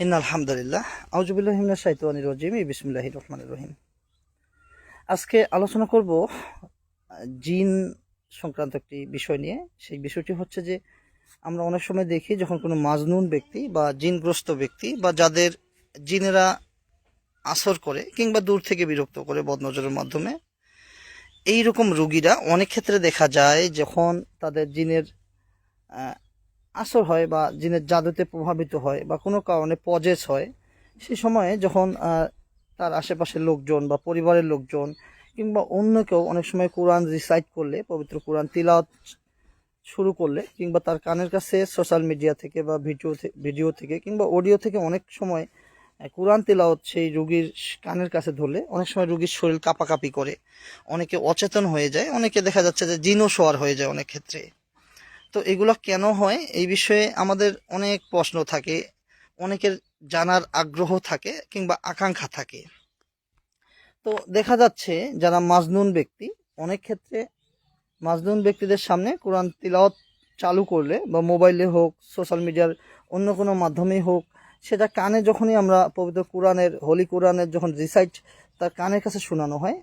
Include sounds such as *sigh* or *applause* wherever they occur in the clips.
In আলহামদুলিল্লাহ আউজুবিল্লাহিমিনা শাইতানির রাজিম বিসমিল্লাহির রহমানির রহিম। আজকে আলোচনা করব জিন সংক্রান্ত একটি বিষয় নিয়ে। সেই বিষয়টি হচ্ছে যে, আমরা অনেক সময় দেখি যখন কোনো মাজনুন ব্যক্তি বা জিনগ্রস্ত ব্যক্তি বা যাদের জিনেরা আসর করে কিংবা দূর থেকে বিরক্ত করে বদনজরের মাধ্যমে এই রকম রুগীরা অনেক ক্ষেত্রে দেখা যায় যখন তাদের জিনের আসর হয় বা জিনের জাদুতে প্রভাবিত হয় বা কোনো কারণে পজেস হয়, সে সময়ে যখন তার আশেপাশের লোকজন বা পরিবারের লোকজন কিংবা অন্য কেউ অনেক সময় কোরআন রিসাইট করলে, পবিত্র কোরআন তিলাওয়াত শুরু করলে কিংবা তার কানের কাছে সোশ্যাল মিডিয়া থেকে বা ভিডিও ভিডিও থেকে কিংবা অডিও থেকে অনেক সময় কোরআন তিলাওয়াত সেই রুগীর কানের কাছে ধরলে অনেক সময় রুগীর শরীর কাঁপাকাঁপি করে। অনেকে অচেতন হয়ে যায়, অনেকে দেখা যাচ্ছে যে জিনও শোয়ার হয়ে যায় অনেক ক্ষেত্রে। তো এগুলো কেন হয়? এই বিষয়ে আমাদের অনেক প্রশ্ন থাকে, অনেকের জানার আগ্রহ থাকে কিংবা আকাঙ্ক্ষা থাকে। তো দেখা যাচ্ছে যারা মাজনুন ব্যক্তি, অনেক ক্ষেত্রে মাজনুন ব্যক্তিদের সামনে কোরআন তিলাওয়াত চালু করলে বা মোবাইলে হোক, সোশ্যাল মিডিয়ার অন্য কোনো মাধ্যমেই হোক, সেটা কানে যখনই আমরা পবিত্র কোরআনের, হোলি কোরআনের যখন রিসাইট, তার কানের কাছে শোনানো হয়।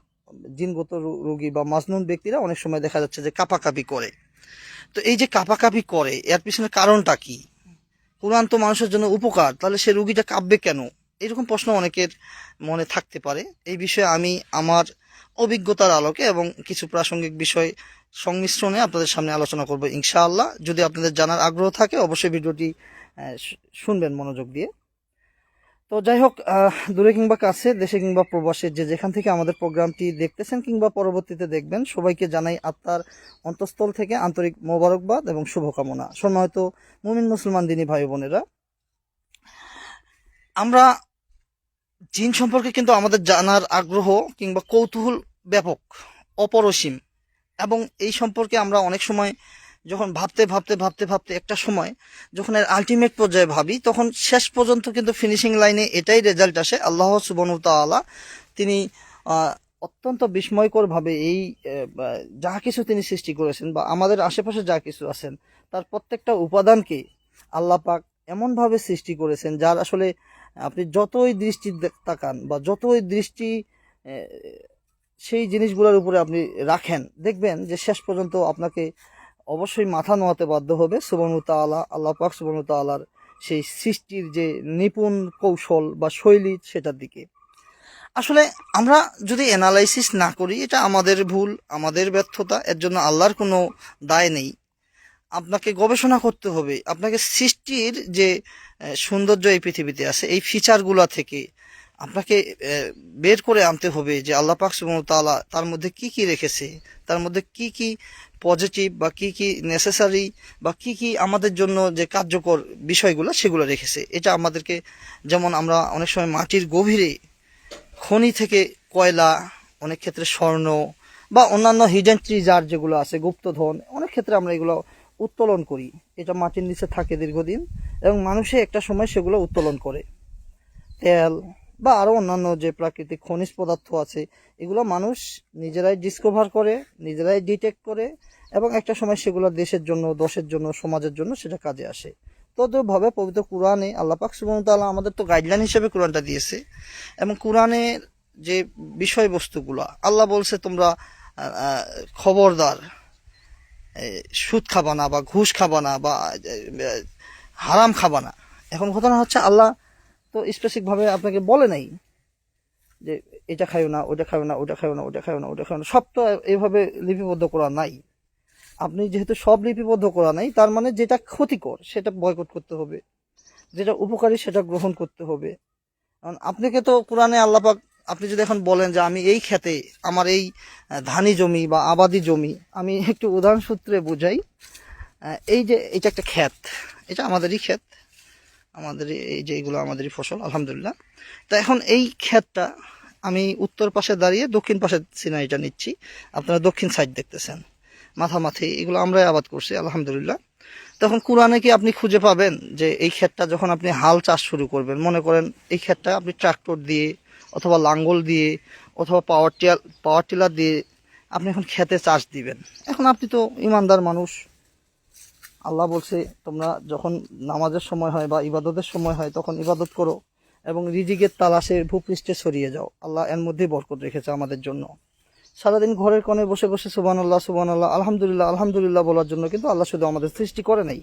জিনগত রোগী বা মাজনুন ব্যক্তিরা অনেক সময় দেখা যাচ্ছে যে কাপাকাপি করে। তো এই যে কাপাকাপি করে, এর পিছনে কারণটা কি? কোরআন তো মানুষের জন্য উপকার, তাহলে সে রুগীটা কাঁপবে কেন? এরকম প্রশ্ন অনেকের মনে থাকতে পারে। এই বিষয়ে আমি আমার অভিজ্ঞতার আলোকে এবং কিছু প্রাসঙ্গিক বিষয় সংমিশ্রণে আপনাদের সামনে আলোচনা করব ইনশাআল্লাহ। যদি আপনাদের জানার আগ্রহ থাকে, অবশ্যই ভিডিওটি শুনবেন মনোযোগ দিয়ে। তো যাই হোক দূরে কিংবা কাছে, দেশে কিংবা প্রবাসে, যে যেখান থেকে আমাদের প্রোগ্রামটি দেখতেছেন কিংবা পরবর্তীতে দেখবেন, সবাইকে জানাই আত্মার অন্তঃস্থল থেকে আন্তরিক মোবারকবাদ এবং শুভকামনা। সম্মানিত মুমিন মুসলমান দিনী ভাই বোনেরা, আমরা জিন সম্পর্কে কিন্তু আমাদের জানার আগ্রহ কিংবা কৌতূহল ব্যাপক, অপরসীম। এবং এই সম্পর্কে আমরা অনেক সময় যখন ভাবতে ভাবতে ভাবতে ভাবতে একটা সময়, যখন এর আলটিমেট পর্যায়ে ভাবি, তখন শেষ পর্যন্ত কিন্তু ফিনিশিং লাইনে এটাই রেজাল্ট আসে। আল্লাহ সুবনু তাআলা তিনি অত্যন্ত বিস্ময়করভাবে এই যা কিছু তিনি সৃষ্টি করেছেন বা আমাদের আশেপাশে যা কিছু আছেন, তার প্রত্যেকটা উপাদানকে আল্লাহ পাক এমনভাবে সৃষ্টি করেছেন, যার আসলে আপনি যতই দৃষ্টি তাকান বা যতই দৃষ্টি সেই জিনিসগুলোর উপরে আপনি রাখেন, দেখবেন যে শেষ পর্যন্ত আপনাকে অবশ্যই মাথা নোয়াতে বাধ্য হবে। সুবনু তাআলা, আল্লাহ পাক তাআলার সেই সৃষ্টির যে নিপুণ কৌশল বা শৈলী সেটার দিকে। আসলে আমরা যদি অ্যানালাইসিস না করি, এটা আমাদের ভুল, আমাদের ব্যর্থতা, এর জন্য আল্লাহর কোনো দায় নেই। আপনাকে গবেষণা করতে হবে, আপনাকে সৃষ্টির যে সৌন্দর্য এই পৃথিবীতে আছে, এই ফিচারগুলো থেকে আপনাকে বের করে আনতে হবে যে আল্লাহ পাক ওয়া তার মধ্যে কি কি রেখেছে, তার মধ্যে কি কি পজিটিভ বা কি কি নেসেসারি বা কি কি আমাদের জন্য যে কার্যকর বিষয়গুলো সেগুলো রেখেছে। এটা আমাদেরকে যেমন আমরা অনেক সময় মাটির গভীরে খনি থেকে কয়লা, অনেক ক্ষেত্রে স্বর্ণ বা অন্যান্য হিডেন ট্রিজার যেগুলো আছে, গুপ্তধন, অনেক ক্ষেত্রে আমরা এগুলো উত্তোলন করি। এটা মাটির নিচে থাকে দীর্ঘদিন এবং মানুষে একটা সময় সেগুলো উত্তোলন করে। তেল বা আরও অন্যান্য যে প্রাকৃতিক খনিজ পদার্থ আছে, এগুলো মানুষ নিজেরাই ডিসকভার করে, নিজেরাই ডিটেক্ট করে এবং একটা সময় সেগুলো দেশের জন্য, দশের জন্য, সমাজের জন্য সেটা কাজে আসে। তদ্রুপভাবে পবিত্র কোরআনে আল্লাহ পাক সুবহানাহু ওয়া আমাদের তো গাইডলাইন হিসেবে কোরআনটা দিয়েছে এবং কোরআনের যে বিষয়বস্তুগুলো, আল্লাহ বলছে তোমরা খবরদার সুদ খাবা না বা ঘুষ খাবা না বা হারাম খাবা না। এখন ঘটনা হচ্ছে আল্লাহ তো স্পেসিফিকভাবে আপনাকে বলে নাই যে এটা খাইও না ওটা খাইও না ওটা খাইও না ওটা খাইও না ওটা খাইও না। সব তো এইভাবে লিপিবদ্ধ করা নাই। আপনি যেহেতু সব লিপিবদ্ধ করা নাই, তার মানে যেটা ক্ষতিকর, সেটা বয়কট করতে হবে। যেটা উপকারী, সেটা গ্রহণ করতে হবে। কারণ আপনাকে তো কোরআনে আল্লাপাক আপনি যদি এখন বলেন যে আমি এই খেতে, আমার এই ধানি জমি বা আবাদি জমি, আমি একটু উদাহরণ সূত্রে বুঝাই এই যে এটা একটা ক্ষেত, এটা আমাদেরই ক্ষেত। আমাদের এই যে এগুলো আমাদেরই ফসল, আলহামদুলিল্লাহ। তা এখন এই ক্ষেতটা আমি উত্তর পাশে দাঁড়িয়ে দক্ষিণ পাশে সিনারিটা নিচ্ছি। আপনারা দক্ষিণ সাইড দেখতেছেন। মাথামাথি, এগুলো আমরাই আবাদ করছি, আলহামদুলিল্লাহ। তখন কোরআনে কি আপনি খুঁজে পাবেন যে এই ক্ষেতটা যখন আপনি হাল চাষ শুরু করবেন, মনে করেন এই ক্ষেতটা আপনি ট্রাক্টর দিয়ে অথবা লাঙ্গল দিয়ে অথবা পাওয়ার টিলার পাওয়ার টিলার দিয়ে আপনি এখন খেতে চাষ দিবেন। এখন আপনি তো ইমানদার মানুষ আল্লাহ বলছে, তোমরা যখন নামাজের সময় হয় বা ইবাদতের সময় হয়, তখন ইবাদত করো এবং রিজিকের তালাশে ভূপৃষ্ঠে ছড়িয়ে যাও। আল্লাহ এর মধ্যেই বরকত রেখেছে আমাদের জন্য। সারাদিন ঘরের কোণে বসে বসে সুবান আল্লাহ সুবান আল্লাহ আলহামদুলিল্লাহ আলহামদুলিল্লাহ বলার জন্য কিন্তু আল্লাহ শুধু আমাদের সৃষ্টি করে নাই।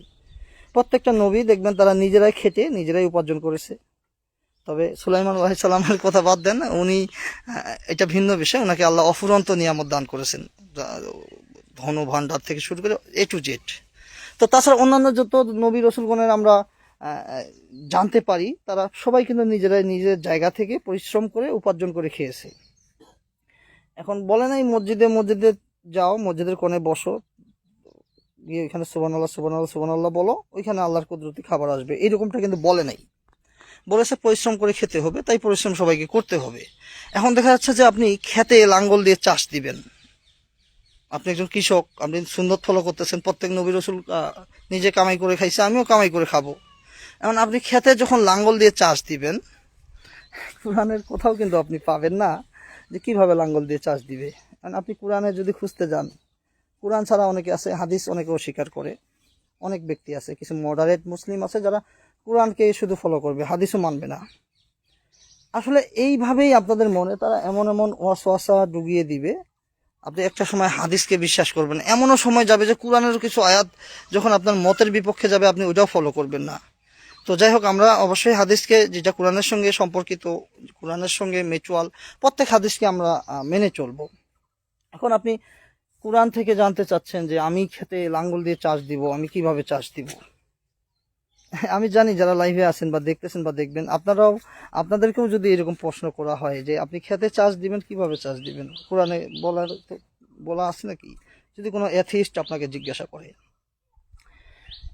প্রত্যেকটা নবী দেখবেন তারা নিজেরাই খেটে, নিজেরাই উপার্জন করেছে। তবে সুলাইমান আল্লাহ সাল্লামের কথা বাদ দেন, উনি এটা ভিন্ন বিষয় ওনাকে আল্লাহ অফুরন্ত নিয়ামত দান করেছেন। ধন ভাণ্ডার থেকে শুরু করে এ টু জেড। তো তাছাড়া অন্যান্য যত নবী রসুলগণের আমরা জানতে পারি, তারা সবাই কিন্তু নিজেরাই নিজের জায়গা থেকে পরিশ্রম করে উপার্জন করে খেয়েছে। এখন বলে নাই মসজিদে মসজিদে যাও, মসজিদের কোণে বসো, গিয়ে ওইখানে সুবান আল্লাহ সুবান আল্লাহ সুবান আল্লাহ বলো, ওইখানে আল্লাহর কুদরতি খাবার আসবে। এইরকমটা কিন্তু বলে নাই। বলেছে পরিশ্রম করে খেতে হবে, তাই পরিশ্রম সবাইকে করতে হবে। এখন দেখা যাচ্ছে যে আপনি খেতে লাঙ্গল দিয়ে চাষ দিবেন। আপনি একজন কৃষক, আপনি সুন্দর ফলো করতেছেন, প্রত্যেক নবী রসুল নিজে কামাই করে খাইছে, আমিও কামাই করে খাব। এমন আপনি খেতে যখন লাঙ্গল দিয়ে চাষ দিবেন, কোরআনের কোথাও কিন্তু আপনি পাবেন না যে কীভাবে লাঙ্গল দিয়ে চাষ দিবে। কারণ আপনি কোরআনে যদি খুঁজতে যান, কোরআন ছাড়া অনেকে আছে, হাদিস অনেকে অস্বীকার করে, অনেক ব্যক্তি আছে, কিছু মডারেট মুসলিম আছে যারা কোরআনকে শুধু ফলো করবে, হাদিসও মানবে না। আসলে এইভাবেই আপনাদের মনে তারা এমন এমন ওয়াসওয়াসা ডুবিয়ে দিবে আপনি একটা সময় হাদিসকে বিশ্বাস করবেন। এমনও সময় যাবে যে কোরআনের কিছু আয়াত যখন আপনার মতের বিপক্ষে যাবে, আপনি ওইটাও ফলো করবেন না। তো যাই হোক, আমরা অবশ্যই হাদিসকে, যেটা কোরআনের সঙ্গে সম্পর্কিত, কোরআনের সঙ্গে মিউচুয়াল প্রত্যেক হাদিসকে আমরা মেনে চলবো। এখন আপনি কোরআন থেকে জানতে চাচ্ছেন যে আমি খেতে লাঙ্গল দিয়ে চাষ দিব, আমি কীভাবে চাষ দিব? *laughs* আমি জানি যারা লাইভে আছেন বা দেখতেছেন বা দেখবেন, আপনারাও, আপনাদেরকেও যদি এরকম প্রশ্ন করা হয় যে আপনি খেতে চাষ দিবেন, কীভাবে চাষ দিবেন? কোরআনে বলার তো, বলা আছে নাকি? যদি কোনো অ্যাথিস্ট আপনাকে জিজ্ঞাসা করে।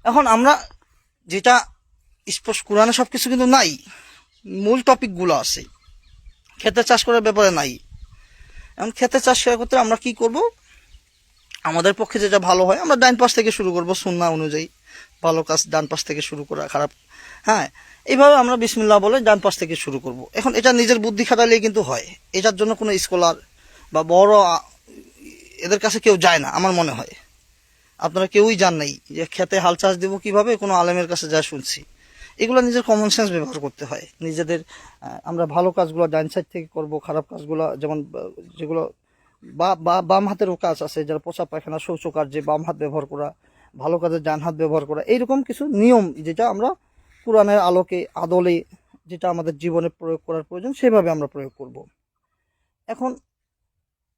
এখন আমরা যেটা স্পষ্ট, কোরআনে সব কিছু কিন্তু নাই, মূল টপিকগুলো আছে। খেতে চাষ করার ব্যাপারে নাই। এখন খেতে চাষ করার ক্ষেত্রে আমরা কি করব? আমাদের পক্ষে যেটা ভালো হয়, আমরা ডাইন পাশ থেকে শুরু করব সুন্না অনুযায়ী। ভালো কাজ ডান পাশ থেকে শুরু করা, খারাপ হ্যাঁ? এইভাবে আমরা বিসমিল্লাহ বলে ডান পাশ থেকে শুরু করব। এখন এটা নিজের বুদ্ধি খাটালে কিন্তু হয়। এটার জন্য কোনো স্কলার বা বড় এদের কাছে কেউ যায় না, আমার মনে হয়। আপনারা কেউই জান নাই যে খেতে হাল চাষ দেবো কীভাবে, কোনো আলেমের কাছে যা শুনছি। এগুলো নিজের কমন সেন্স ব্যবহার করতে হয়। নিজেদের আমরা ভালো কাজগুলো ডাইন সাইড থেকে করব, খারাপ কাজগুলো যেমন যেগুলো বা, বাম হাতেরও কাজ আছে, যারা পোষা পায়খানা, শৌচকার্যে বাম হাত ব্যবহার করা ভালো কাজে ডান হাত ব্যবহার করা, এইরকম কিছু নিয়ম যেটা আমরা কোরআনের আলোকে, আদলে যেটা আমাদের জীবনে প্রয়োগ করার প্রয়োজন, সেভাবে আমরা প্রয়োগ করব। এখন,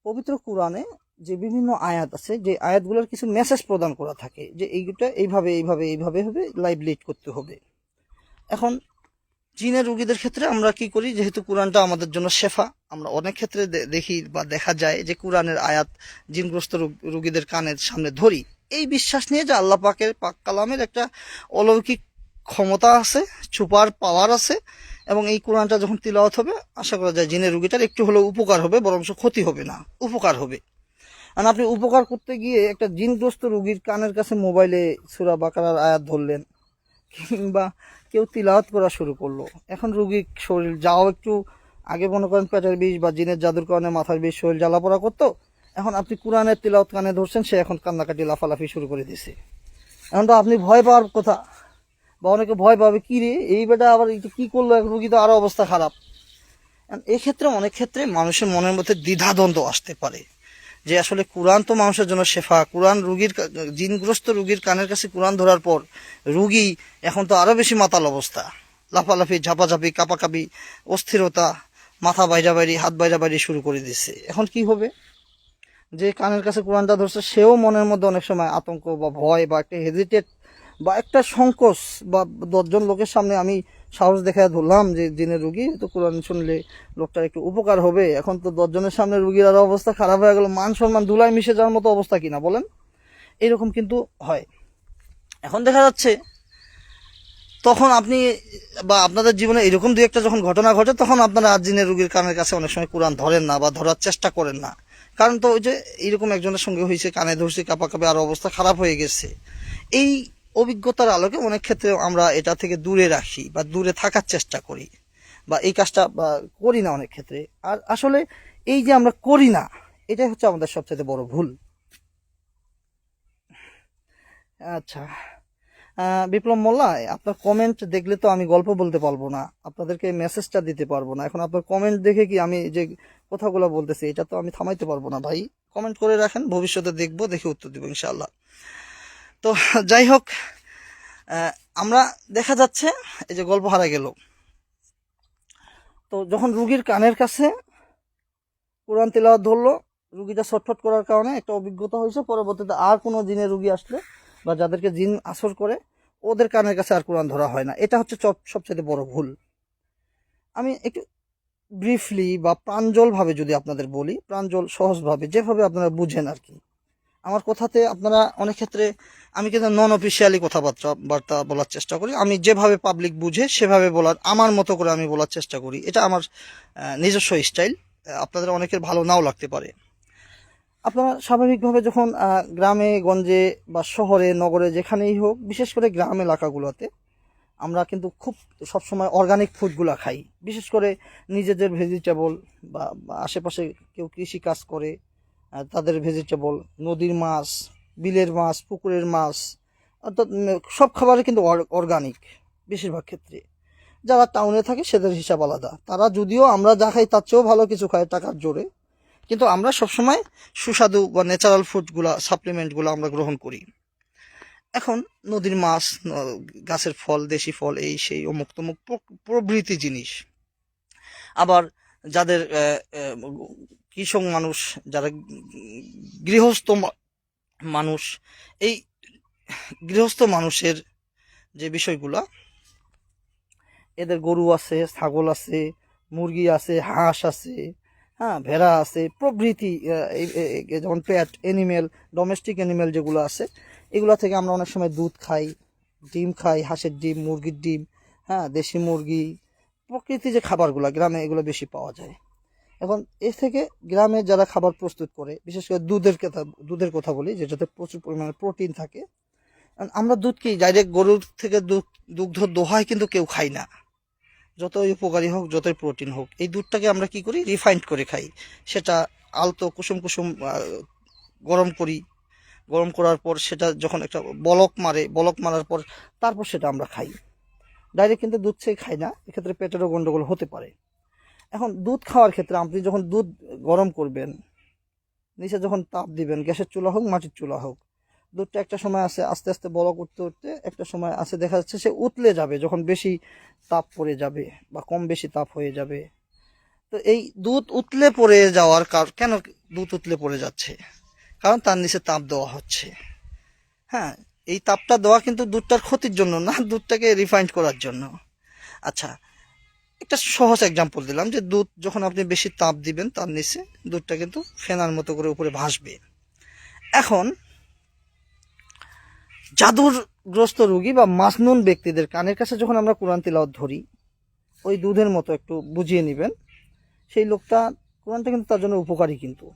পবিত্র কোরআনে যে বিভিন্ন আয়াত আছে, যে আয়াতগুলোর কিছু মেসেজ প্রদান করা থাকে, যে এইটা এইভাবে এইভাবে এইভাবে হবে লাইভ লিড করতে হবে। এখন জিনের রুগীদের ক্ষেত্রে আমরা কি করি, যেহেতু কোরআনটা আমাদের জন্য শেফা, আমরা অনেক ক্ষেত্রে দেখি বা দেখা যায় যে কোরআনের আয়াত জিনগ্রস্ত রোগ- রুগীদের কানের সামনে ধরি। এই বিশ্বাস নিয়ে যে আল্লাহ পাকের পাক কালামের একটা অলৌকিক ক্ষমতা আছে, ছুপার পাওয়ার আছে, এবং এই কোরআনটা যখন তিলাওয়াত হবে, আশা করা যায় জিনের রুগীটার একটু হলেও উপকার হবে বরং ক্ষতি হবে না, উপকার হবে। আর আপনি উপকার করতে গিয়ে একটা জিনগ্রস্ত রুগীর কানের কাছে মোবাইলে সুরা বাকারার আয়াত ধরলেন, কিংবা কেউ তিলাওয়াত করা শুরু করল। এখন রুগীর শরীর, যাও একটু, আগে মনে করেন পেটের বিষ বা জিনের জাদুর কারণে মাথার বিষ, শরীর জ্বালাপোড়া করতো এখন আপনি কোরআনের তিলাওয়াত কানে ধরছেন, সে এখন কান্নাকাটি, লাফালাফি শুরু করে দিছে। এখন তো আপনি ভয় পাওয়ার কথা। বা অনেকে ভয় পাবে, কী রে, এই বেটা আবার কি করল? এক রুগী তো আরও অবস্থা খারাপ। এখন এই ক্ষেত্রে অনেক ক্ষেত্রে মানুষের মনের মধ্যে দ্বিধাদ্বন্দ্ব আসতে পারে। যে আসলে কোরআন তো মানুষের জন্য শেফা। কোরআন রুগীর জিনগ্রস্ত রুগীর কানের কাছে কোরআন ধরার পর রুগী এখন তো আরও বেশি মাতাল অবস্থা। লাফালাফি, ঝাপাঝাপি, কাপাকাপি, অস্থিরতা, মাথা বাইরা বাইরি হাত বাইরা বাইরি শুরু করে দিচ্ছে এখন কি হবে? যে কানের কাছে কোরআনটা ধরছে, সেও মনের মধ্যে অনেক সময় আতঙ্ক বা ভয় বা একটা হেজিটেট বা একটা সংকোচ বা দশজন লোকের সামনে আমি সাহস দেখা ধরলাম যে দিনের রুগী, তো কোরআন শুনলে লোকটার একটু উপকার হবে। এখন তো দশজনের সামনে রুগীর আরও অবস্থা খারাপ হয়ে গেল, মান সম্মান ধুলাই মিশে যাওয়ার মতো অবস্থা কিনা বলেন? এরকম কিন্তু হয়। এখন দেখা যাচ্ছে, তখন আপনি বা আপনাদের জীবনে এরকম দু একটা যখন ঘটনা ঘটে, তখন আপনারা আজিনের রুগীর কানের কাছে অনেক সময় কোরআন ধরেন না বা ধরার চেষ্টা করেন না। কারণ তো ওই যে এইরকম একজনের সঙ্গে হয়েছে, কানে ধরছে, কাপা কাপে, আর অবস্থা খারাপ হয়ে গেছে। এই অভিজ্ঞতার আলোকে অনেক ক্ষেত্রে আমরা এটা থেকে দূরে রাখি বা দূরে থাকার চেষ্টা করি বা এই কাজটা, বা করি না অনেক ক্ষেত্রে। আর আসলে এই যে আমরা করি না, এটাই হচ্ছে আমাদের সবচেয়ে বড় ভুল। আচ্ছা। বিপ্লব মোল্লা আপনার কমেন্ট দেখলে তো আমি গল্প বলতে পারব না। আপনাদেরকে মেসেজটা দিতে পারব না। এখন আপনার কমেন্ট দেখে কি আমি যে কথাগুলো বলতেছি, এটা তো আমি থামাইতে পারব না ভাই। কমেন্ট করে রাখেন, ভবিষ্যতে দেখব, দেখে উত্তর দিব ইনশাল্লাহ তো যাই হোক আমরা দেখা যাচ্ছে, এই যে গল্প হারা গেল। তো যখন রুগীর কানের কাছে কোরআন তেলাওয়াত ধরলো, রুগীটা ছটফট করার কারণে একটা অভিজ্ঞতা হয়েছে। পরবর্তীতে আর কোনো জিনের রুগী আসলে বা যাদেরকে জিন আসর করে ওদের কানের কাছে আর কোরআন ধরা হয় না। এটা হচ্ছে সব- সবচেয়ে বড় ভুল। আমি একটু ব্রিফলি বা প্রাঞ্জলভাবে যদি আপনাদের বলি, প্রাঞ্জল সহজভাবে, যেভাবে আপনারা বুঝেন আর কি। আমার কথাতে আপনারা অনেক ক্ষেত্রে, আমি কিন্তু নন অফিসিয়ালি কথাবার্তা, বার্তা বলার চেষ্টা করি। আমি যেভাবে পাবলিক বুঝে, সেভাবে বলার, আমার মতো করে আমি বলার চেষ্টা করি। এটা আমার নিজস্ব স্টাইল আপনাদের অনেকের ভালো নাও লাগতে পারে। আপনারা স্বাভাবিকভাবে যখন গ্রামে, গঞ্জে বা শহরে, নগরে, যেখানেই হোক, বিশেষ করে গ্রাম এলাকাগুলোতে, আমরা কিন্তু খুব সবসময় অর্গানিক ফুডগুলো খাই। বিশেষ করে নিজেদের ভেজিটেবল বা আশেপাশে কেউ কৃষি কাজ করে তাদের ভেজিটেবল নদীর মাছ, বিলের মাছ, পুকুরের মাছ, অর্থাৎ সব খাবারই কিন্তু অর্গানিক বেশিরভাগ ক্ষেত্রে। যারা টাউনে থাকে, সেদের হিসাব আলাদা। তারা যদিও আমরা যা খাই, তার চেয়েও ভালো কিছু খায় টাকার জোরে। কিন্তু আমরা সবসময় সুস্বাদু বা ন্যাচারাল ফুডগুলা সাপ্লিমেন্টগুলো আমরা গ্রহণ করি। এখন নদীর মাছ গাছের ফল, দেশি ফল, এই সেই অমুক তমুক প্রভৃতি জিনিস। আবার যাদের কৃষক মানুষ, যারা গৃহস্থ মানুষ, এই গৃহস্থ মানুষের যে বিষয়গুলো, এদের গরু আছে, ছাগল আছে, মুরগি আছে, হাঁস আছে হ্যাঁ ভেড়া আছে, প্রভৃতি যেমন প্যাট এনিমেল ডোমেস্টিক এনিমেল যেগুলো আছে, এগুলো থেকে আমরা অনেক সময় দুধ খাই, ডিম খাই, হাঁসের ডিম, মুরগির ডিম হ্যাঁ দেশি মুরগি, প্রকৃতি যে খাবারগুলো, গ্রামে এগুলো বেশি পাওয়া যায়। এখন এ থেকে গ্রামে যারা খাবার প্রস্তুত করে, বিশেষ করে দুধের কথা দুধের কথা বলি, যেটাতে প্রচুর পরিমাণে প্রোটিন থাকে আমরা দুধ কি ডাইরেক্ট গরুর থেকে দুধ, দুগ্ধ দোহায় কিন্তু কেউ খাই না। যতই উপকারী হোক, যতই প্রোটিন হোক, এই দুধটাকে আমরা কি করি? রিফাইন্ড করে খাই। সেটা আলতো কুসুম কুসুম গরম করি। গরম করার পর সেটা যখন একটা বলক মারে, বলক মারার পর তারপর সেটা আমরা খাই। ডাইরেক্ট কিন্তু দুধ থেকে খাই না, এক্ষেত্রে পেটেরও গন্ডগোল হতে পারে। এখন দুধ খাওয়ার ক্ষেত্রে আপনি যখন দুধ গরম করবেন, নিচে যখন তাপ দিবেন, গ্যাসের চুলা হোক, মাটির চুলা হোক দুধটা একটা সময় আছে আস্তে আস্তে বড় করতে উঠতে একটা সময় আছে, দেখা যাচ্ছে সে উতলে যাবে, যখন বেশি তাপ পড়ে যাবে বা কম বেশি তাপ হয়ে যাবে। তো এই দুধ উতলে পড়ে যাওয়ার কার, কেন দুধ উতলে পড়ে যাচ্ছে? কারণ তার নিচে তাপ দেওয়া হচ্ছে। হ্যাঁ এই তাপটা দেওয়া কিন্তু দুধটার ক্ষতির জন্য না, দুধটাকে রিফাইন্ড করার জন্য। আচ্ছা একটা সহজ এক্সাম্পল দিলাম যে দুধ যখন আপনি বেশি তাপ দিবেন তার নিচে দুধটা কিন্তু ফেনার মতো করে উপরে ভাসবে। এখন জাদুরগ্রস্ত রুগী বা মাসনুন ব্যক্তিদের কানের কাছে যখন আমরা কোরআন তিলাওয়াত ধরি, ওই দুধের মতো একটু বুঝিয়ে নেবেন। সেই লোকটা কোরআনটা কিন্তু তার জন্য উপকারী কিন্তু।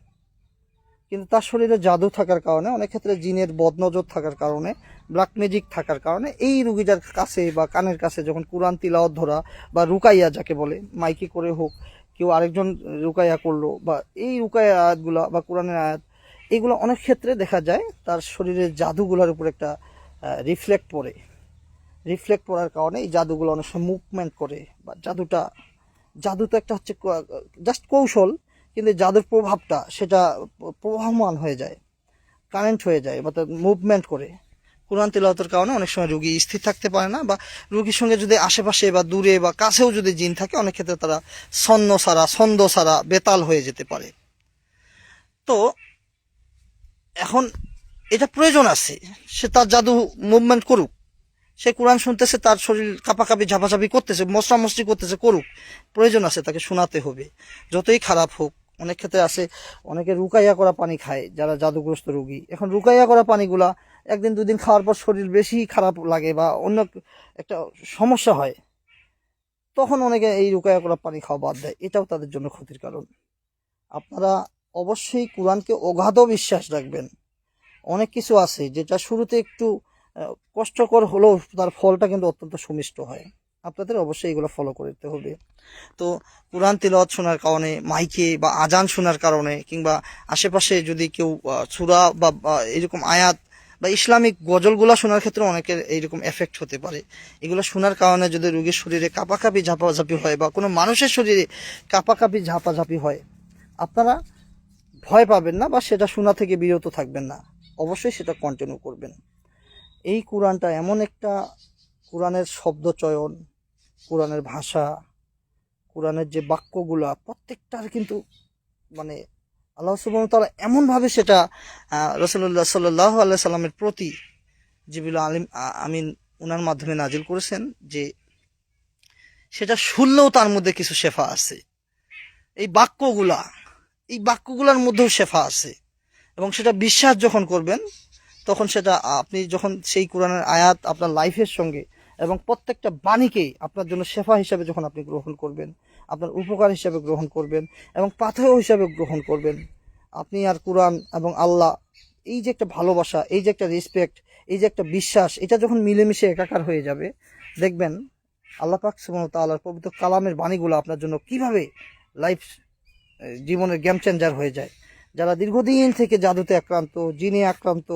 কিন্তু তার শরীরে জাদু থাকার কারণে, অনেক ক্ষেত্রে জিনের বদনজর থাকার কারণে ব্ল্যাক ম্যাজিক থাকার কারণে, এই রুগীটার কাছে বা কানের কাছে যখন কোরআন তিলাওয়াত ধরা বা রুকাইয়া যাকে বলে, মাইকে করে হোক, কেউ আরেকজন রুকাইয়া করল বা এই রুকাইয়া আয়াতগুলা বা কোরআনের আয়াত এগুলো অনেক ক্ষেত্রে দেখা যায়, তার শরীরের জাদুগুলোর উপর একটা রিফ্লেক্ট পড়ে। রিফ্লেক্ট পড়ার কারণে এই জাদুগুলো অনেক সময় মুভমেন্ট করে, বা জাদুটা, জাদু তো একটা হচ্ছে জাস্ট কৌশল, কিন্তু জাদুর প্রভাবটা সেটা প্রবাহমান হয়ে যায় কারেন্ট হয়ে যায়, বা মুভমেন্ট করে। কোরআন তেলাওয়াতের কারণে অনেক সময় রুগী স্থির থাকতে পারে না, বা রুগীর সঙ্গে যদি আশেপাশে বা দূরে বা কাছেও যদি জিন থাকে, অনেক ক্ষেত্রে তারা ছন্ন সারা, ছন্দ সারা, বেতাল হয়ে যেতে পারে। তো এখন এটা প্রয়োজন আছে। সে তার জাদু মুভমেন্ট করুক। সে কোরআন শুনতেছে, তার শরীর কাঁপাকাপি, ঝাপাঝাপি করতেছে, মশরা মশরি করতেছে, করুক। প্রয়োজন আছে তাকে শোনাতে হবে। যতই খারাপ হোক, অনেক ক্ষেত্রে আছে, অনেকে রুকাইয়া করা পানি খায়, যারা জাদুগ্রস্ত রোগী। এখন রুকাইয়া করা পানিগুলা একদিন, দুদিন খাওয়ার পর শরীর বেশি খারাপ লাগে বা অন্য একটা সমস্যা হয়, তখন অনেকে এই রুকাইয়া করা পানি খাওয়া বাদ দেয়। এটাও তাদের জন্য ক্ষতির কারণ। আপনারা অবশ্যই কোরআনকে অগাধ বিশ্বাস রাখবেন। অনেক কিছু আছে যেটা শুরুতে একটু কষ্টকর হলেও তার ফলটা কিন্তু অত্যন্ত সুমিষ্ট হয়। আপনাদের অবশ্যই এগুলো ফলো করতে হবে। তো কোরআন তিলওয়াত শোনার কারণে, মাইকে বা আজান শোনার কারণে কিংবা আশেপাশে যদি কেউ সূরা বা এরকম আয়াত বা ইসলামিক গজলগুলা শোনার ক্ষেত্রে অনেকের এইরকম এফেক্ট হতে পারে। এগুলো শোনার কারণে যদি রোগীর শরীরে কাপাকাপি, ঝাপাঝাপি হয় বা কোনো মানুষের শরীরে কাঁপাকাঁপি, ঝাপাঝাপি হয়, আপনারা ভয় পাবেন না বা সেটা শোনা থেকে বিরত থাকবেন না। অবশ্যই সেটা কন্টিনিউ করবেন। এই কোরআনটা এমন একটা কোরআনের শব্দ চয়ন, কোরআনের ভাষা, কোরআনের যে বাক্যগুলা, প্রত্যেকটার কিন্তু মানে আল্লাহ সুবহান তাআলা এমনভাবে সেটা রসুল্লাহ সাল্লাহ আল্লাহ সাল্লামের প্রতি জিবিল আলিম আমিন ওনার মাধ্যমে নাজিল করেছেন যে সেটা শুনলেও তার মধ্যে কিছু শেফা আছে। এই বাক্যগুলা এই বাক্যগুলোর মধ্যেও শেফা আছে। এবং সেটা বিশ্বাস যখন করবেন, তখন সেটা আপনি যখন সেই কোরআনের আয়াত আপনার লাইফের সঙ্গে এবং প্রত্যেকটা বাণীকেই আপনার জন্য শেফা হিসাবে যখন আপনি গ্রহণ করবেন, আপনার উপকার হিসাবে গ্রহণ করবেন এবং পাথেয় হিসাবে গ্রহণ করবেন, আপনি আর কোরআন এবং আল্লাহ, এই যে একটা ভালোবাসা, এই যে একটা রেসপেক্ট এই যে একটা বিশ্বাস, এটা যখন মিলেমিশে একাকার হয়ে যাবে, দেখবেন আল্লাহ পাক ওয়া তাআলার পবিত্র কালামের বাণীগুলো আপনার জন্য কীভাবে লাইফ জীবনের গেম চেঞ্জার হয়ে যায়। যারা দীর্ঘদিন থেকে জাদুতে আক্রান্ত, জিনে আক্রান্ত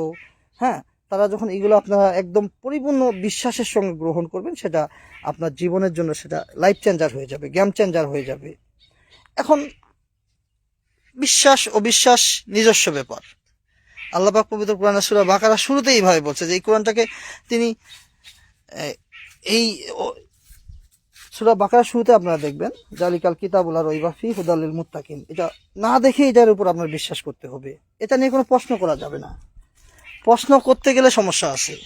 হ্যাঁ তারা যখন এগুলো আপনারা একদম পরিপূর্ণ বিশ্বাসের সঙ্গে গ্রহণ করবেন, সেটা আপনার জীবনের জন্য সেটা লাইফ চেঞ্জার হয়ে যাবে গেম চেঞ্জার হয়ে যাবে। এখন, বিশ্বাস, অবিশ্বাস নিজস্ব ব্যাপার। আল্লাহ পাক পবিত্র কোরআন সুরা বাকারা শুরুতেই এইভাবে বলছে যে এই কোরআনটাকে তিনি এই সুরা বাকারা শুরুতে আপনারা দেখবেন, জালিকাল কিতাবুল আর রইবাফি হুদালিল মুত্তাকিন। এটা না দেখে এটার উপর আপনার বিশ্বাস করতে হবে। এটা নিয়ে কোনো প্রশ্ন করা যাবে না। প্রশ্ন করতে গেলে সমস্যা আছে।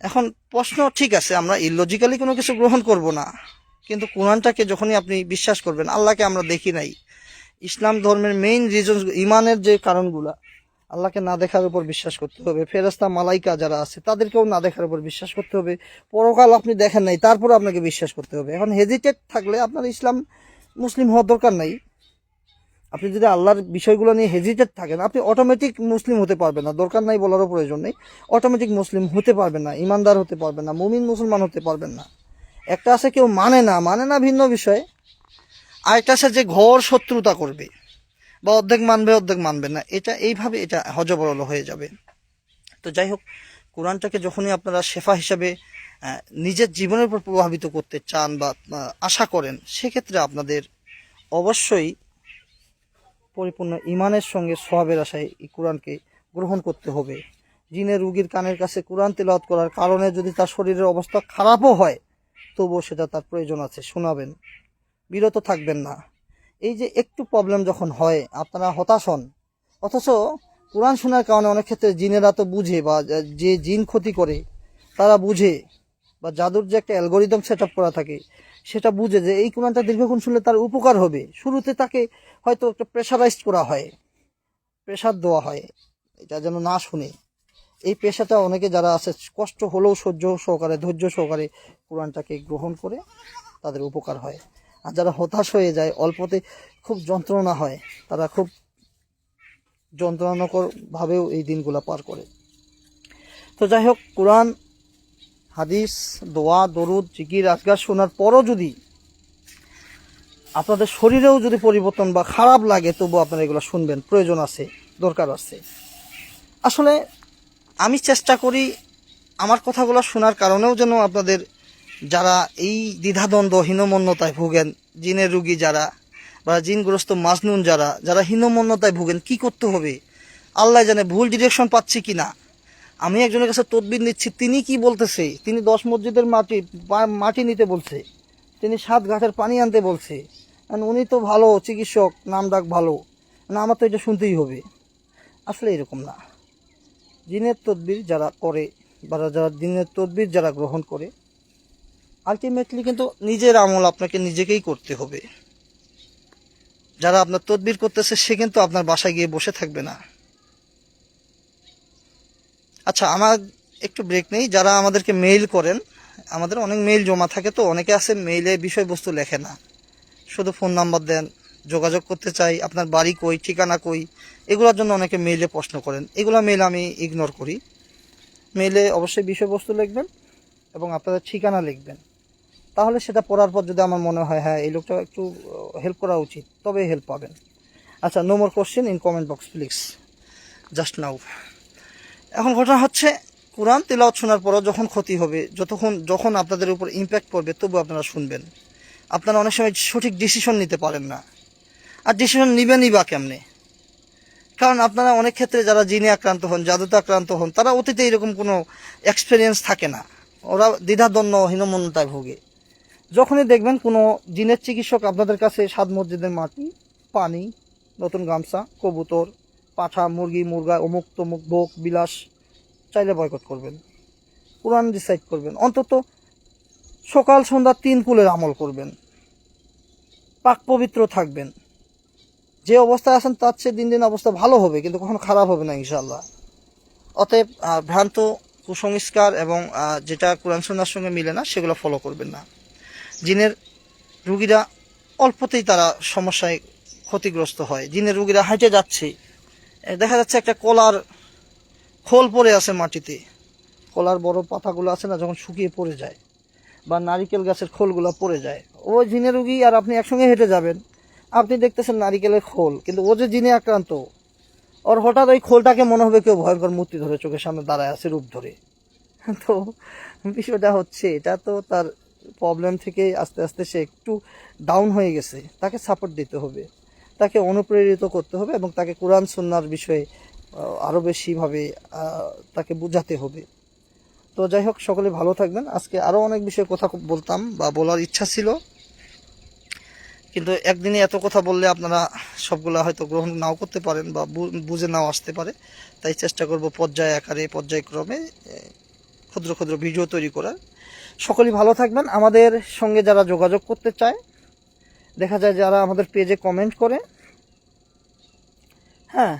এখন প্রশ্ন ঠিক আছে, আমরা ইলজিক্যালি কোনো কিছু গ্রহণ করব না। কিন্তু কোরআনটাকে যখনই আপনি বিশ্বাস করবেন, আল্লাহকে আমরা দেখি নাই। ইসলাম ধর্মের মেইন রিজন ইমানের যে কারণগুলা আল্লাহকে না দেখার উপর বিশ্বাস করতে হবে। ফেরেস্তা মালাইকা যারা আছে, তাদেরকেও না দেখার উপর বিশ্বাস করতে হবে। পরকাল আপনি দেখেন নাই, তারপর আপনাকে বিশ্বাস করতে হবে। এখন হেজিটেট থাকলে আপনার ইসলাম মুসলিম হওয়ার দরকার নাই। আপনি যদি আল্লাহর বিষয়গুলো নিয়ে হেজিটেট থাকেন, আপনি অটোমেটিক মুসলিম হতে পারবেন না। দরকার নাই বলারও প্রয়োজন নেই। অটোমেটিক মুসলিম হতে পারবেন না, ইমানদার হতে পারবেন না, মুমিন মুসলমান হতে পারবেন না। একটা আছে কেউ মানে না মানে না ভিন্ন বিষয়। আরেকটা আছে যে ঘর শত্রুতা করবে। বা অর্ধেক মানবে অর্ধেক মানবে না। এটা এইভাবে এটা হজবরল হয়ে যাবে। তো যাই হোক, কোরআনটাকে যখনই আপনারা শেফা হিসাবে নিজের জীবনের উপর প্রভাবিত করতে চান বা আশা করেন, সেক্ষেত্রে আপনাদের অবশ্যই পরিপূর্ণ ইমানের সঙ্গে সোহাবের আশায় এই কোরআনকে গ্রহণ করতে হবে। জিনের রুগীর কানের কাছে কোরআন তেলাওয়াত করার কারণে যদি তার শরীরের অবস্থা খারাপও হয়, তবুও সেটা তার প্রয়োজন আছে, শোনাবেন। বিরত থাকবেন না। এই যে একটু প্রবলেম যখন হয়, আপনারা হতাশ হন। অথচ কোরআন শোনার কারণে অনেক ক্ষেত্রে জিনেরা তো বুঝে বা যে জিন ক্ষতি করে, তারা বুঝে বা জাদুর যে একটা অ্যালগোরিদম সেট করা থাকে, সেটা বুঝে যে এই কোরআনটা দীর্ঘক্ষণ শুনলে তার উপকার হবে। শুরুতে তাকে হয়তো একটা প্রেশারাইজড করা হয় প্রেশার দেওয়া হয়, এটা যেন না শুনে। এই পেশাটা অনেকে যারা আছে, কষ্ট হলেও সহ্য সহকারে, ধৈর্য সহকারে কোরআনটাকে গ্রহণ করে তাদের উপকার হয়। আর যারা হতাশ হয়ে যায়, অল্পতে খুব যন্ত্রণা হয়, তারা খুব যন্ত্রণাকরভাবেও এই দিনগুলো পার করে। তো যাই হোক, কোরআন, হাদিস, দোয়া, দরুদ, জিকির, আজগার শোনার পরও যদি আপনাদের শরীরেও যদি পরিবর্তন বা খারাপ লাগে তবু আপনারা এগুলো শুনবেন, প্রয়োজন আছে, দরকার আছে। আসলে আমি চেষ্টা করি আমার কথাগুলো শোনার কারণেও যেন আপনাদের যারা এই দ্বিধাদ্বন্দ্ব, হীনমন্যতায় ভোগেন, জিনের রুগী যারা বা জিনগ্রস্ত মাজনুন যারা যারা হীনমন্যতায় ভোগেন, কি করতে হবে? আল্লাহ জানে ভুল ডিরেকশন পাচ্ছি কি না আমি একজনের কাছে তদবির নিচ্ছি, তিনি কি বলতেছে? তিনি দশ মসজিদের মাটি মাটি নিতে বলছে। তিনি সাত ঘাটের পানি আনতে বলছে। উনি তো ভালো চিকিৎসক নাম ডাক ভালো। না আমার তো এটা শুনতেই হবে। আসলে এরকম না। জিনের তদবির যারা করে বা যারা দিনের তদবির যারা গ্রহণ করে আলটিমেটলি কিন্তু নিজের আমল আপনাকে নিজেকেই করতে হবে। যারা আপনার তদবির করতেছে, সে কিন্তু আপনার বাসায় গিয়ে বসে থাকবে না। আচ্ছা আমার একটু ব্রেক নেই। যারা আমাদেরকে মেইল করেন, আমাদের অনেক মেইল জমা থাকে তো, অনেকে আছে মেইলে বিষয়বস্তু লেখে না। শুধু ফোন নাম্বার দেন, যোগাযোগ করতে চাই, আপনার বাড়ি কই, ঠিকানা কই, এগুলোর জন্য অনেকে মেইলে প্রশ্ন করেন। এগুলো মেইল আমি ইগনোর করি। মেইলে অবশ্যই বিষয়বস্তু লিখবেন এবং আপনাদের ঠিকানা লিখবেন। তাহলে সেটা পড়ার পর যদি আমার মনে হয় হ্যাঁ এই লোকটা একটু হেল্প করা উচিত তবে হেল্প পাবেন। আচ্ছা no more question in comment box please just now এখন ঘটনা হচ্ছে, কোরআন তেলাওয়াত শোনার পরও যখন ক্ষতি হবে, যতক্ষণ, যখন আপনাদের উপর ইম্প্যাক্ট পড়বে তবু আপনারা শুনবেন। আপনারা অনেক সময় সঠিক ডিসিশন নিতে পারেন না। আর ডিসিশন নেবেনই বা কেমনে? কারণ আপনারা অনেক ক্ষেত্রে যারা জিনে আক্রান্ত হন, জাদুতে আক্রান্ত হন, তারা অতীতে এরকম কোনো এক্সপিরিয়েন্স থাকে না। ওরা দ্বিধাদ্বন্দ্ব হীনমন্যতায় ভোগে। যখনই দেখবেন কোনো জিনের চিকিৎসক আপনাদের কাছে সাত মসজিদের মাটি, পানি, নতুন গামছা, কবুতর, পাঠা, মুরগি, মুরগা, অমুক তমুক ভোগ বিলাস, চাইলে বয়কট করবেন। কোরআন ডিসাইড করবেন। অন্তত সকাল, সন্ধ্যা তিন কুলের আমল করবেন। পাক পবিত্র থাকবেন। যে অবস্থায় আছেন তার চেয়ে দিন দিন অবস্থা ভালো হবে, কিন্তু কখনো খারাপ হবে না ইনশাল্লাহ অতএব ভ্রান্ত কুসংস্কার এবং যেটা কোরআন সন্ধ্যার সঙ্গে মিলে না, সেগুলো ফলো করবেন না। জিনের রুগীরা অল্পতেই তারা সমস্যায় ক্ষতিগ্রস্ত হয়। জিনের রুগীরা হাঁটে যাচ্ছে। দেখা যাচ্ছে একটা কলার খোল পড়ে আছে মাটিতে। কলার বড় পাতাগুলো আছে না, যখন শুকিয়ে পড়ে যায় বা নারিকেল গাছের খোলগুলো পড়ে যায়। ও জিনে রুগী আর আপনি একসঙ্গে হেঁটে যাবেন। আপনি দেখতেছেন নারিকেলের খোল, কিন্তু ও যে জিনে আক্রান্ত, ওর হঠাৎ ওই খোলটাকে মনে হবে কেউ ভয়ঙ্কর মূর্তি ধরে চোখের সামনে দাঁড়ায় আছে রূপ ধরে। তো বিষয়টা হচ্ছে, এটা তো তার প্রবলেম থেকে আস্তে আস্তে সে একটু ডাউন হয়ে গেছে, তাকে সাপোর্ট দিতে হবে। তাকে অনুপ্রেরিত করতে হবে এবং তাকে কোরআন সুন্নার বিষয়ে আরও বেশিভাবে তাকে বোঝাতে হবে। তো যাই হোক, সকলে ভালো থাকবেন। আজকে আরও অনেক বিষয়ে কথা বলতাম বা বলার ইচ্ছা ছিল। কিন্তু একদিনে এত কথা বললে আপনারা সবগুলা হয়তো গ্রহণ নাও করতে পারেন বু- বুঝে নাও আসতে পারে। তাই চেষ্টা করব পর্যায় আকারে, পর্যায়ক্রমে ক্ষুদ্র ক্ষুদ্র ভিডিও তৈরি করার। সকলেই ভালো থাকবেন। আমাদের সঙ্গে যারা যোগাযোগ করতে চায়, দেখা যায় যারা আমাদের পেজে কমেন্ট করে। হ্যাঁ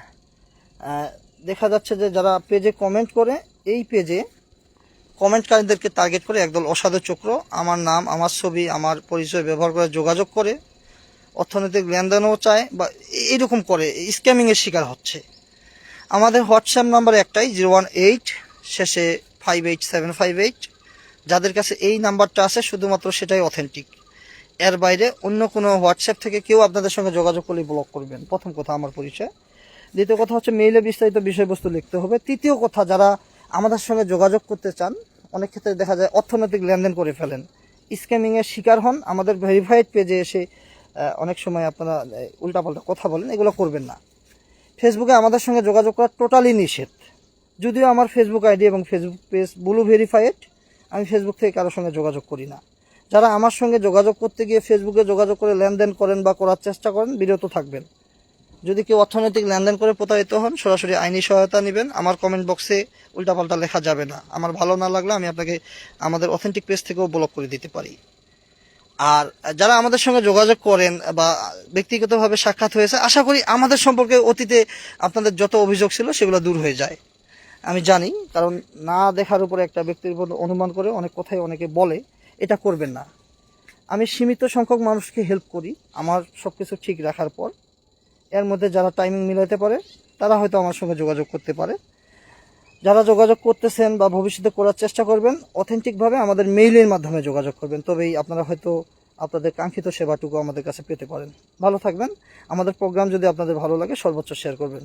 দেখা যাচ্ছে যে যারা পেজে কমেন্ট করে, এই পেজে কমেন্টকারীদেরকে টার্গেট করে একদল অসাধু চক্র। আমার নাম, আমার ছবি, আমার পরিচয় ব্যবহার করে যোগাযোগ করে। অর্থনৈতিক লেনদেনও চায় বা এইরকম করে স্ক্যামিংয়ের শিকার হচ্ছে। আমাদের হোয়াটসঅ্যাপ নাম্বার একটাই জিরো ওয়ান এইট শেষে five eight seven five eight যাদের কাছে এই নাম্বারটা আছে, শুধুমাত্র সেটাই অথেন্টিক এর বাইরে অন্য কোনো হোয়াটসঅ্যাপ থেকে কেউ আপনাদের সঙ্গে যোগাযোগ করলে ব্লক করবেন। প্রথম কথা আমার পরিচয়। দ্বিতীয় কথা হচ্ছে মেইলে বিস্তারিত বিষয়বস্তু লিখতে হবে। তৃতীয় কথা, যারা আমাদের সঙ্গে যোগাযোগ করতে চান, অনেক ক্ষেত্রে দেখা যায় অর্থনৈতিক লেনদেন করে ফেলেন। স্ক্যামিংয়ের শিকার হন। আমাদের ভেরিফাইড পেজে এসে অনেক সময় আপনারা উল্টাপাল্টা কথা বলেন, এগুলো করবেন না। ফেসবুকে আমাদের সঙ্গে যোগাযোগ করা টোটালি নিষেধ। যদিও আমার ফেসবুক আইডি এবং ফেসবুক পেজ ব্লু ভেরিফাইড আমি ফেসবুক থেকে কারোর সঙ্গে যোগাযোগ করি না। যারা আমার সঙ্গে যোগাযোগ করতে গিয়ে ফেসবুকে যোগাযোগ করে লেনদেন করেন বা করার চেষ্টা করেন, বিরত থাকবেন। যদি কেউ অর্থনৈতিক লেনদেন করে প্রতারিত হন, সরাসরি আইনি সহায়তা নেবেন। আমার কমেন্ট বক্সে উল্টাপাল্টা লেখা যাবে না। আমার ভালো না লাগলে আমি আপনাকে আমাদের অথেন্টিক পেজ থেকেও ব্লক করে দিতে পারি। আর যারা আমাদের সঙ্গে যোগাযোগ করেন বা ব্যক্তিগতভাবে সাক্ষাৎ হয়েছে, আশা করি আমাদের সম্পর্কে অতীতে আপনাদের যত অভিযোগ ছিল, সেগুলো দূর হয়ে যায়। আমি জানি, কারণ না দেখার উপরে একটা ব্যক্তির উপর অনুমান করে অনেক কথাই অনেকে বলে, এটা করবেন না। আমি সীমিত সংখ্যক মানুষকে হেল্প করি, আমার সব কিছু ঠিক রাখার পর। এর মধ্যে যারা টাইমিং মিলাতে পারে, তারা হয়তো আমার সঙ্গে যোগাযোগ করতে পারে। যারা যোগাযোগ করতেছেন বা ভবিষ্যতে করার চেষ্টা করবেন অথেন্টিকভাবে আমাদের মেইলের মাধ্যমে যোগাযোগ করবেন। তবেই আপনারা হয়তো আপনাদের কাঙ্ক্ষিত সেবাটুকু আমাদের কাছে পেতে পারেন। ভালো থাকবেন। আমাদের প্রোগ্রাম যদি আপনাদের ভালো লাগে, সর্বোচ্চ শেয়ার করবেন।